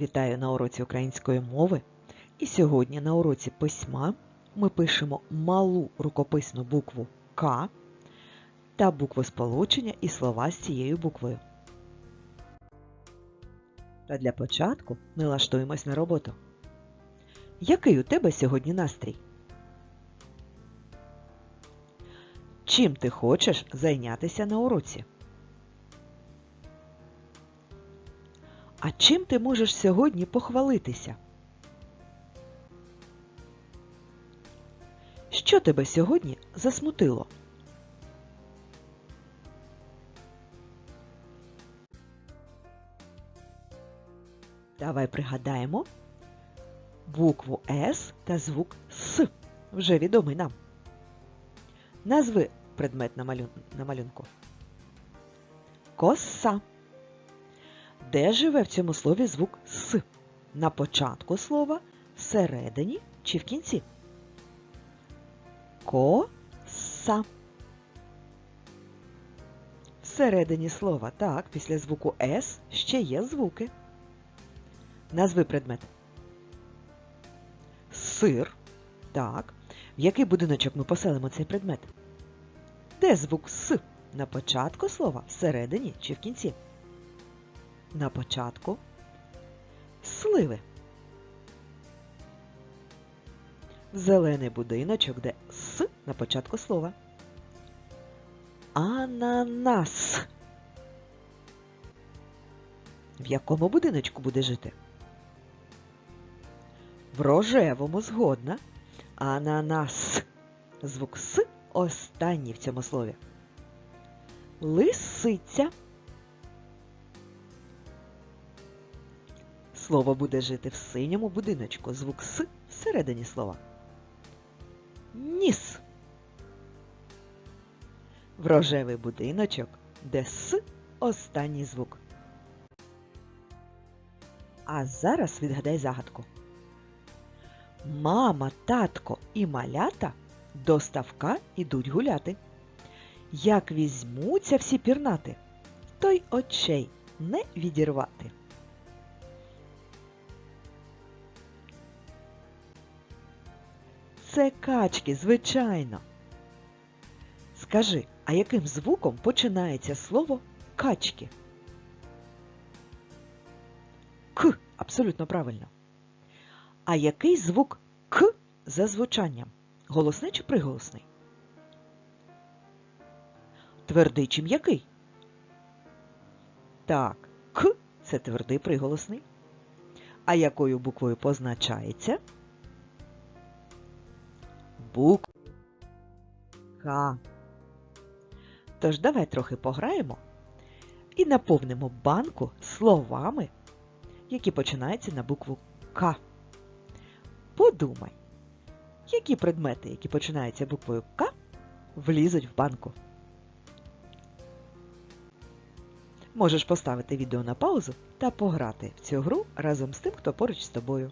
Вітаю на уроці української мови. І сьогодні на уроці письма ми пишемо малу рукописну букву К та буквосполучення і слова з цією буквою. Та для початку налаштуємось на роботу. Який у тебе сьогодні настрій? Чим ти хочеш зайнятися на уроці? А чим ти можеш сьогодні похвалитися? Що тебе сьогодні засмутило? Давай пригадаємо букву С та звук С, вже відомий нам. Назви предмет на, малюнку. Коса. Де живе в цьому слові звук С? На початку слова, всередині чи в кінці? Коса. Всередині слова, так, після звуку С ще є звуки. Назви предмет. Сир. Так. В який будиночок ми поселимо цей предмет? Де звук С? На початку слова, всередині чи в кінці? На початку сливи. Зелений будиночок, де С на початку слова. Ананас. В якому будиночку буде жити? В рожевому згодна. Ананас. Звук С останній в цьому слові. Лисиця. Слово буде жити в синьому будиночку. Звук С всередині слова. Ніс. В рожевий будиночок, де С останній звук. А зараз відгадай загадку. Мама, татко і малята до ставка ідуть гуляти. Як візьмуться всі пірнати, то й очей не відірвати. Це качки, звичайно. Скажи, а яким звуком починається слово качки? К, абсолютно правильно. А який звук К за звучанням? Голосний чи приголосний? Твердий чи м'який? Так, К це твердий приголосний. А якою буквою позначається? Буква К. Тож давай трохи пограємо і наповнимо банку словами, які починаються на букву К. Подумай, які предмети, які починаються буквою К, влізуть в банку. Можеш поставити відео на паузу та пограти в цю гру разом з тим, хто поруч з тобою.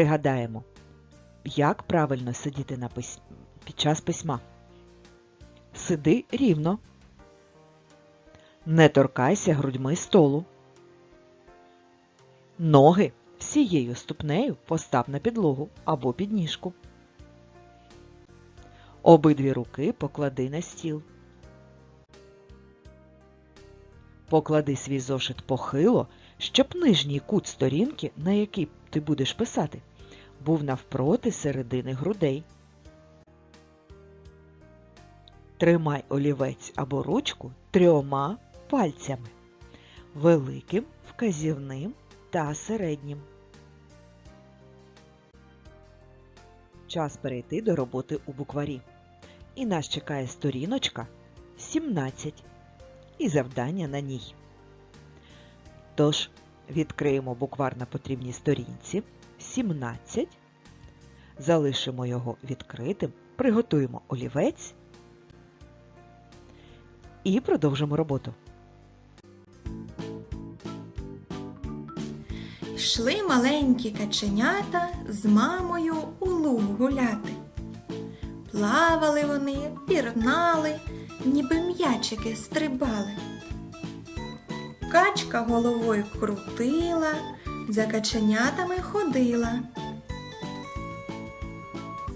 Пригадаємо, як правильно сидіти на пис... під час письма. Сиди рівно. Не торкайся грудьми столу. Ноги всією ступнею постав на підлогу або підніжку. Обидві руки поклади на стіл. Поклади свій зошит похило, щоб нижній кут сторінки, на який ти будеш писати, був навпроти середини грудей. Тримай олівець або ручку трьома пальцями великим, вказівним та середнім. Час перейти до роботи у букварі. І нас чекає сторіночка 17 і завдання на ній. Тож, відкриємо буквар на потрібній сторінці 17, залишимо його відкритим, приготуємо олівець і продовжимо роботу. Йшли маленькі каченята з мамою у луг гуляти. Плавали вони, пірнали, ніби м'ячики стрибали. Качка головою крутила, за каченятами ходила.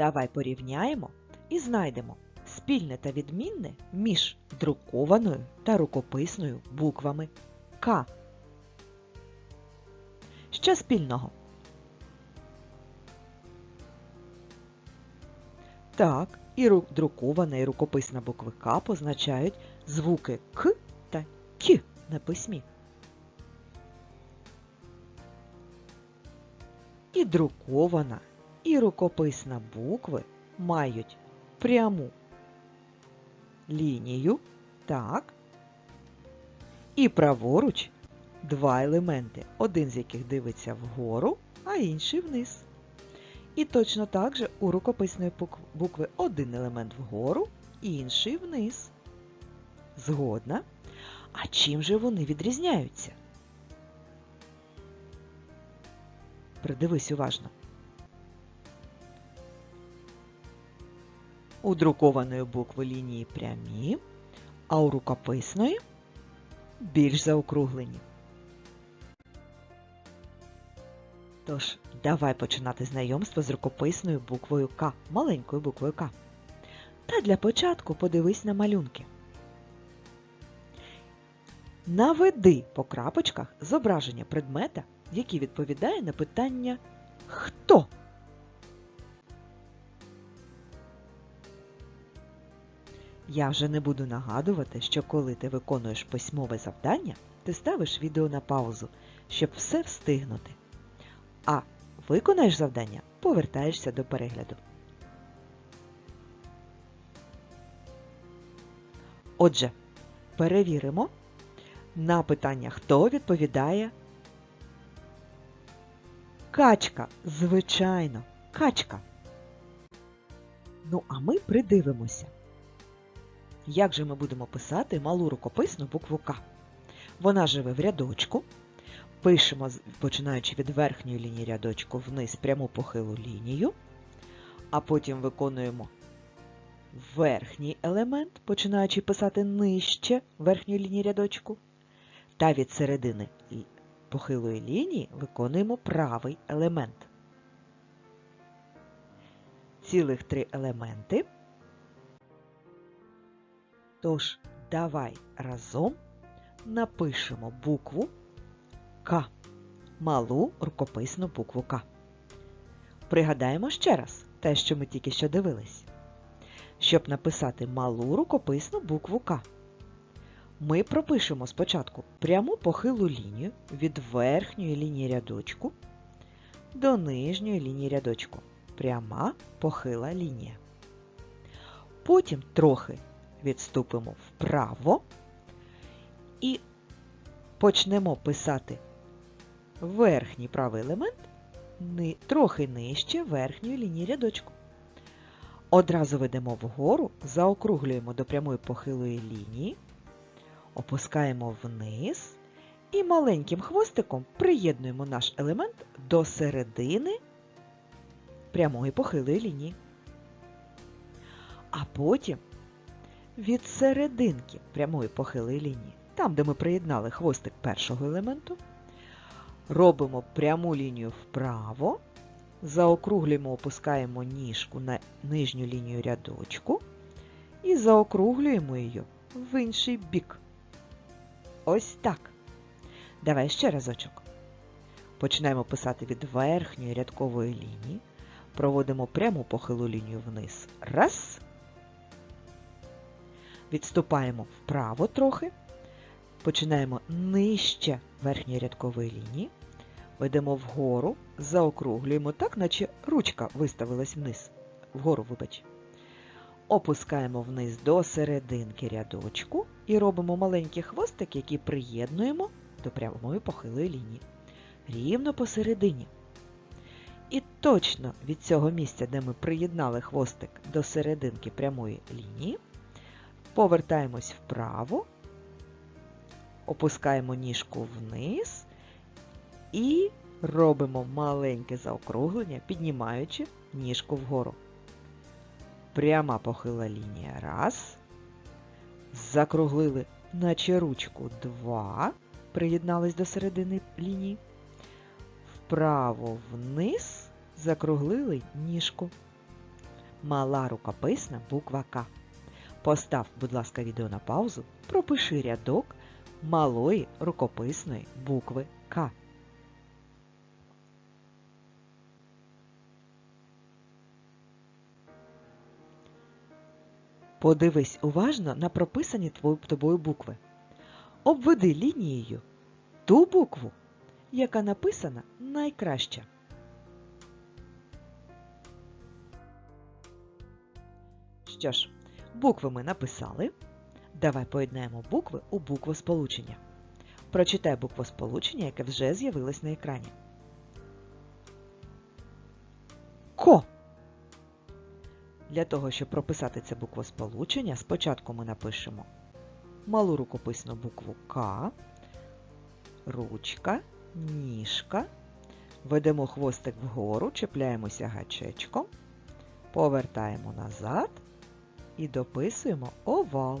Давай порівняємо і знайдемо спільне та відмінне між друкованою та рукописною буквами К. Що спільного? Так, і друкована і рукописна букви К позначають звуки К та К на письмі. І друкована, і рукописна букви мають пряму лінію, так, і праворуч два елементи, один з яких дивиться вгору, а інший вниз. І точно так же у рукописної букви один елемент вгору, інший вниз. Згодна. А чим же вони відрізняються? Придивись уважно. У друкованої букви лінії прямі, а у рукописної більш заокруглені. Тож, давай починати знайомство з рукописною буквою К, маленькою буквою К. Та для початку подивись на малюнки. Наведи по крапочках зображення предмета, який відповідає на питання Хто? Я вже не буду нагадувати, що коли ти виконуєш письмове завдання, ти ставиш відео на паузу, щоб все встигнути. А виконаєш завдання, повертаєшся до перегляду. Отже, перевіримо. На питання хто відповідає Качка, звичайно, качка. Ну, а ми придивимося. Як же ми будемо писати малу рукописну букву К? Вона живе в рядочку. Пишемо, починаючи від верхньої лінії рядочку вниз пряму похилу лінію, а потім виконуємо верхній елемент, починаючи писати нижче верхньої лінії рядочку. Та від середини похилої лінії виконуємо правий елемент. Цілих три елементи. Тож, давай разом напишемо букву К. Малу рукописну букву К. Пригадаємо ще раз те, що ми тільки що дивились. Щоб написати малу рукописну букву К. Ми пропишемо спочатку пряму похилу лінію від верхньої лінії рядочку до нижньої лінії рядочку. Пряма похила лінія. Потім трохи відступимо вправо і почнемо писати верхній правий елемент трохи нижче верхньої лінії рядочку. Одразу ведемо вгору, заокруглюємо до прямої похилої лінії, опускаємо вниз і маленьким хвостиком приєднуємо наш елемент до середини прямої похилої лінії. А потім від серединки прямої похилої лінії, там, де ми приєднали хвостик першого елементу, робимо пряму лінію вправо, заокруглюємо, опускаємо ніжку на нижню лінію рядочку і заокруглюємо її в інший бік. Ось так. Давай ще разочок. Починаємо писати від верхньої рядкової лінії. Проводимо пряму похилу лінію вниз. Раз. Відступаємо вправо трохи. Починаємо нижче верхньої рядкової лінії. Ведемо вгору, заокруглюємо так, наче ручка виставилась вниз. Вгору, вибач. Опускаємо вниз до серединки рядочку і робимо маленький хвостик, який приєднуємо до прямої похилої лінії. Рівно посередині. І точно від цього місця, де ми приєднали хвостик до серединки прямої лінії, повертаємось вправо, опускаємо ніжку вниз і робимо маленьке заокруглення, піднімаючи ніжку вгору. Пряма похила лінія. Раз. Закруглили, наче ручку. Два. Приєднались до середини лінії. Вправо вниз закруглили ніжку. Мала рукописна буква К. Постав, будь ласка, відео на паузу. Пропиши рядок малої рукописної букви К. Подивись уважно на прописані тобою букви. Обведи лінією ту букву, яка написана найкраще. Що ж, букви ми написали. Давай поєднаємо букви у буквосполучення. Прочитай буквосполучення, яке вже з'явилось на екрані. Ко. Для того, щоб прописати це буквосполучення, спочатку ми напишемо малу рукописну букву К, ручка, ніжка, ведемо хвостик вгору, чіпляємося гачечком, повертаємо назад і дописуємо овал.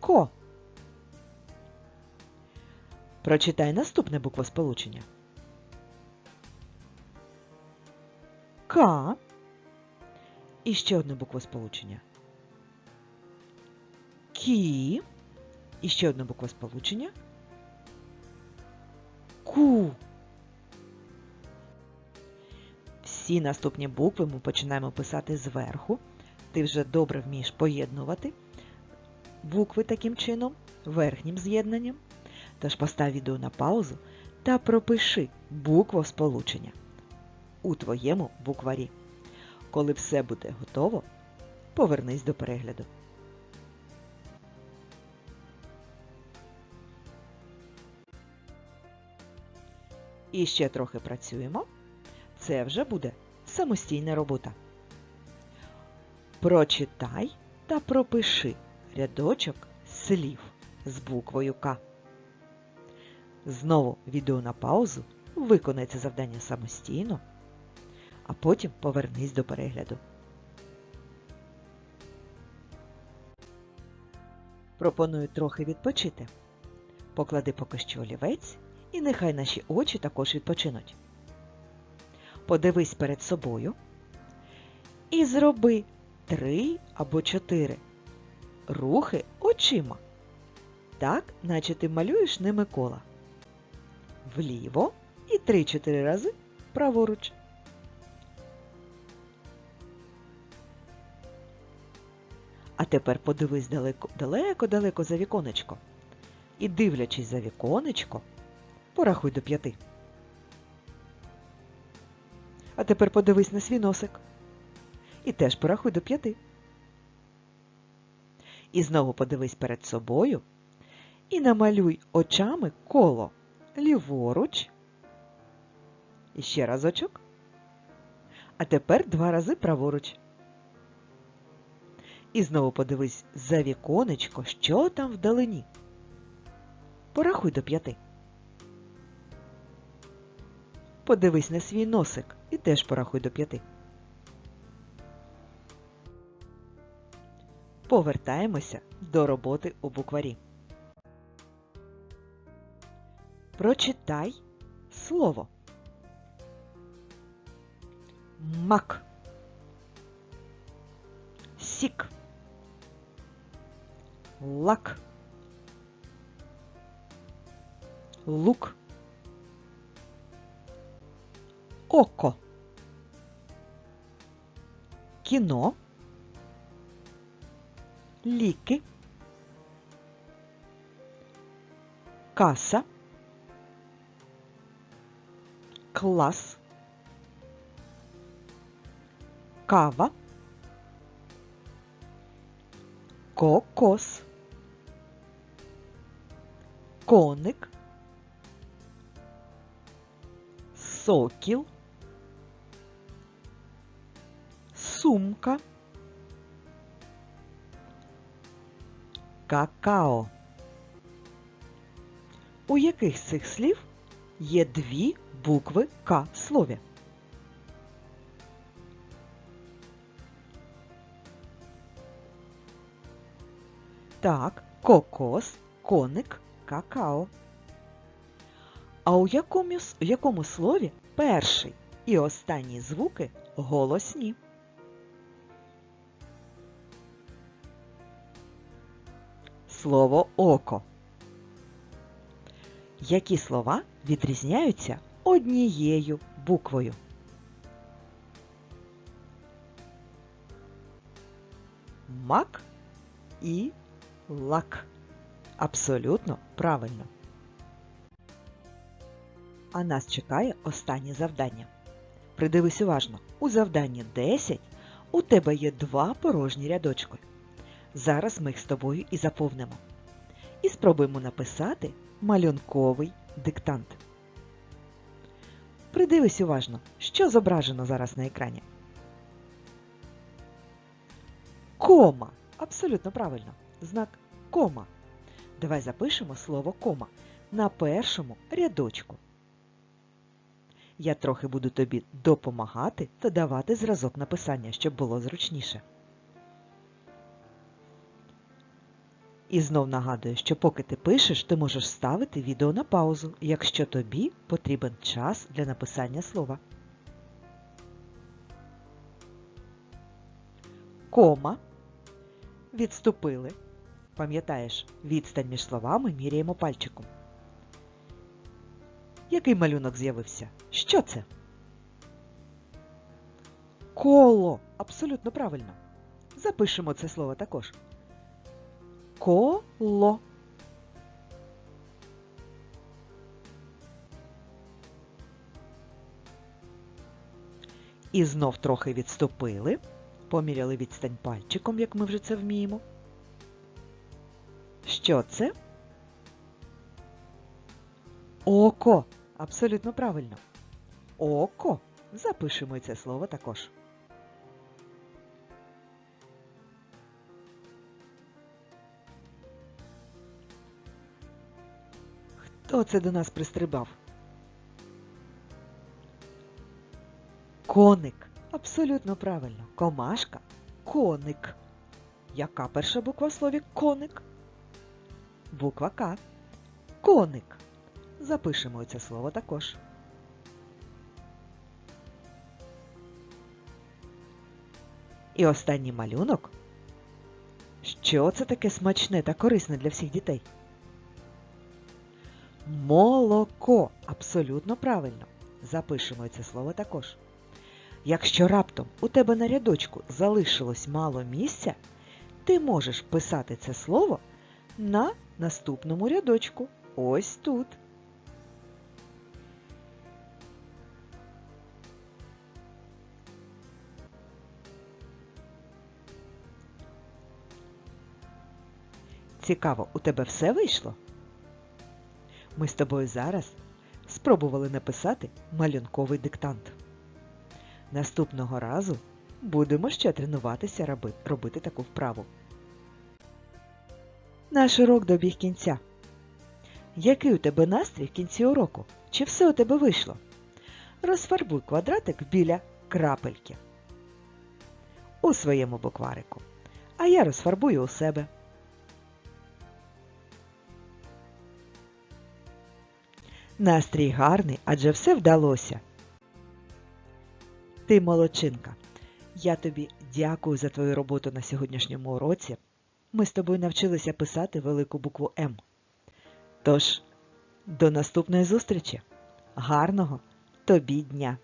Ко. Прочитай наступне буквосполучення. К. І ще одне буквосполучення. Кі. І ще одне буквосполучення. Ку. Всі наступні букви ми починаємо писати зверху. Ти вже добре вмієш поєднувати букви таким чином, верхнім з'єднанням. Тож постав відео на паузу та пропиши буквосполучення у твоєму букварі. Коли все буде готово, повернись до перегляду. І ще трохи працюємо. Це вже буде самостійна робота. Прочитай та пропиши рядочок слів з буквою К. Знову відео на паузу, виконай це завдання самостійно, а потім повернись до перегляду. Пропоную трохи відпочити. Поклади поки що олівець і нехай наші очі також відпочинуть. Подивись перед собою і зроби три або чотири рухи очима. Так, наче ти малюєш ними кола. Вліво і три-чотири рази праворуч. А тепер подивись далеко, далеко-далеко за віконечко. І дивлячись за віконечко, порахуй до п'яти. А тепер подивись на свій носик. І теж порахуй до п'яти. І знову подивись перед собою і намалюй очами коло ліворуч. І ще разочок. А тепер два рази праворуч. І знову подивись за віконечко, що там вдалині. Порахуй до п'яти. Подивись на свій носик і теж порахуй до п'яти. Повертаємося до роботи у букварі. Прочитай слово. Мак. Сік. лак, лук, око, кіно, ліки, каса, клас, кава, кокос, коник, сокіл, сумка, какао. У яких з цих слів є дві букви К в слові? Так, кокос, коник, какао. А у якому, у якому слові перший і останній звуки голосні? Слово око. Які слова відрізняються однією буквою? Мак і лак. Абсолютно правильно. А нас чекає останнє завдання. Придивись уважно. У завданні 10 у тебе є два порожні рядочки. Зараз ми їх з тобою і заповнимо. І спробуємо написати малюнковий диктант. Придивись уважно, що зображено зараз на екрані. Кома. Абсолютно правильно. Знак кома. Давай запишемо слово кома на першому рядочку. Я трохи буду тобі допомагати та давати зразок написання, щоб було зручніше. І знов нагадую, що поки ти пишеш, ти можеш ставити відео на паузу, якщо тобі потрібен час для написання слова. Кома. Відступили. Пам'ятаєш, відстань між словами міряємо пальчиком. Який малюнок з'явився? Що це? Коло. Абсолютно правильно. Запишемо це слово також. Коло. І знов трохи відступили. Поміряли відстань пальчиком, як ми вже це вміємо. Що це? Око. Абсолютно правильно. Око. Запишемо це слово також. Хто це до нас пристрибав? Коник. Абсолютно правильно. Комашка. Коник. Яка перша буква в слові коник? Буква К. Коник. Запишемо це слово також. І останній малюнок. Що це таке смачне та корисне для всіх дітей? Молоко. Абсолютно правильно. Запишемо це слово також. Якщо раптом у тебе на рядочку залишилось мало місця, ти можеш писати це слово на наступному рядочку. Ось тут. Цікаво, у тебе все вийшло? Ми з тобою зараз спробували написати малюнковий диктант. Наступного разу будемо ще тренуватися робити таку вправу. Наш урок добіг кінця. Який у тебе настрій в кінці уроку? Чи все у тебе вийшло? Розфарбуй квадратик біля крапельки у своєму букварику. А я розфарбую у себе. Настрій гарний, адже все вдалося. Ти молодчинка. Я тобі дякую за твою роботу на сьогоднішньому уроці. ми з тобою навчилися писати велику букву М. Тож, до наступної зустрічі. Гарного тобі дня!